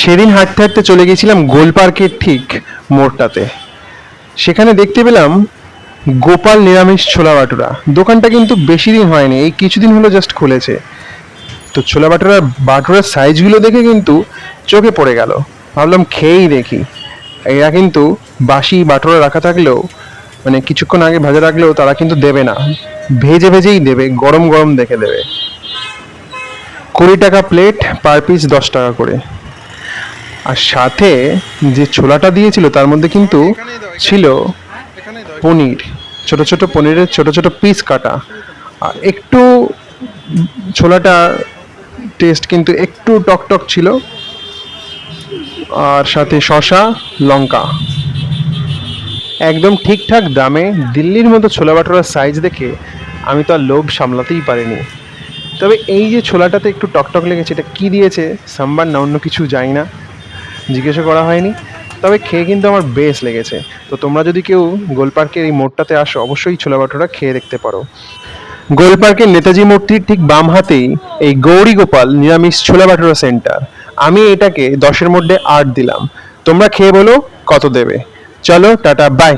সেদিন হাঁটতে হাঁটতে চলে গেছিলাম গোল পার্কের ঠিক মোড়টাতে। সেখানে দেখতে পেলাম গোপাল নিরামিষ ছোলা বাটুরা। দোকানটা কিন্তু বেশি দিন হয়নি, এই কিছুদিন হলো জাস্ট খুলেছে। তো ছোলা বাটুরার বাটুরার সাইজগুলো দেখে কিন্তু চোখে পড়ে গেল। ভাবলাম খেয়েই দেখি। এরা কিন্তু বাসি বাটুরা রাখা থাকলেও মানে কিছুক্ষণ আগে ভাজা রাখলেও তারা কিন্তু দেবে না। ভেজে ভেজেই দেবে, গরম গরম দেখে দেবে। কুড়ি টাকা প্লেট পার পিস দশ টাকা করে। আর সাথে যে ছোলাটা দিয়েছিল, তার মধ্যে কিন্তু ছিল পনির। ছোট ছোট পনিরের ছোট ছোট পিস কাটা। আর একটু ছোলাটা টেস্ট কিন্তু একটু টকটক ছিল। আর সাথে শশা লঙ্কা। একদম ঠিকঠাক দামে দিল্লির মতো ছোলা বাটোরার সাইজ দেখে আমি তো আর লোভ সামলাতেই পারিনি। তবে এই যে ছোলাটাতে একটু টকটক লেগেছে, এটা কী দিয়েছে? সাম্বার না অন্য কিছু জানি না। জিজ্ঞাসা করা হয়নি। তবে খেয়ে কিন্তু আমার বেশ লেগেছে। তো তোমরা যদি কেউ গোল পার্কের এই মোড়টাতে আসো, অবশ্যই ছোলা বাটোরা খেয়ে দেখতে পারো। গোল পার্কের নেতাজি মূর্তির ঠিক বাম হাতেই এই গৌরী গোপাল নিরামিষ ছোলা বাটোরা সেন্টার। আমি এটাকে দশের মধ্যে আট দিলাম। তোমরা খেয়ে বলো কত দেবে। চলো, টাটা, বাই।